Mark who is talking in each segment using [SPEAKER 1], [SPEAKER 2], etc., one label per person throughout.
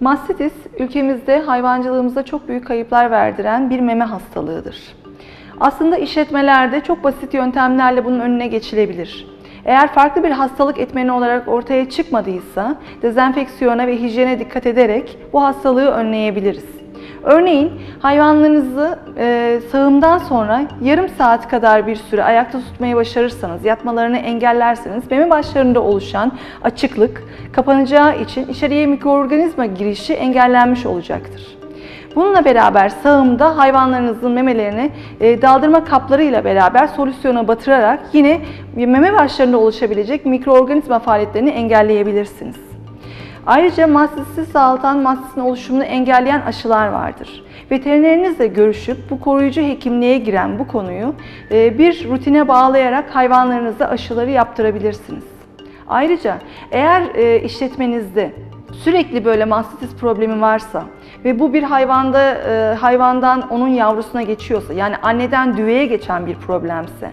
[SPEAKER 1] Mastitis ülkemizde hayvancılığımıza çok büyük kayıplar verdiren bir meme hastalığıdır. Aslında işletmelerde çok basit yöntemlerle bunun önüne geçilebilir. Eğer farklı bir hastalık etmeni olarak ortaya çıkmadıysa dezenfeksiyona ve hijyene dikkat ederek bu hastalığı önleyebiliriz. Örneğin hayvanlarınızı e, sağımdan sonra yarım saat kadar bir süre ayakta tutmayı başarırsanız, yatmalarını engellerseniz meme başlarında oluşan açıklık kapanacağı için içeriye mikroorganizma girişi engellenmiş olacaktır. Bununla beraber sağımda hayvanlarınızın memelerini e, daldırma kaplarıyla beraber solüsyona batırarak yine meme başlarında oluşabilecek mikroorganizma faaliyetlerini engelleyebilirsiniz. Ayrıca mastisi sağaltan mastisin oluşumunu engelleyen aşılar vardır. Veterinerinizle görüşüp bu koruyucu hekimliğe giren bu konuyu e, bir rutine bağlayarak hayvanlarınıza aşıları yaptırabilirsiniz. Ayrıca eğer e, işletmenizde sürekli böyle mastitis problemi varsa ve bu bir hayvanda e, hayvandan onun yavrusuna geçiyorsa yani anneden düveye geçen bir problemse,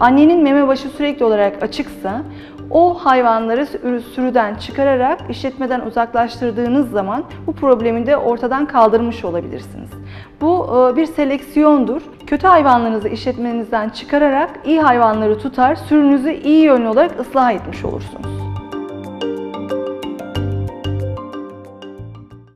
[SPEAKER 1] annenin meme başı sürekli olarak açıksa o hayvanları sürü- sürüden çıkararak işletmeden uzaklaştırdığınız zaman bu problemi de ortadan kaldırmış olabilirsiniz. Bu e, bir seleksiyondur. Kötü hayvanlarınızı işletmenizden çıkararak iyi hayvanları tutar, sürünüzü iyi yönlü olarak ıslah etmiş olursunuz.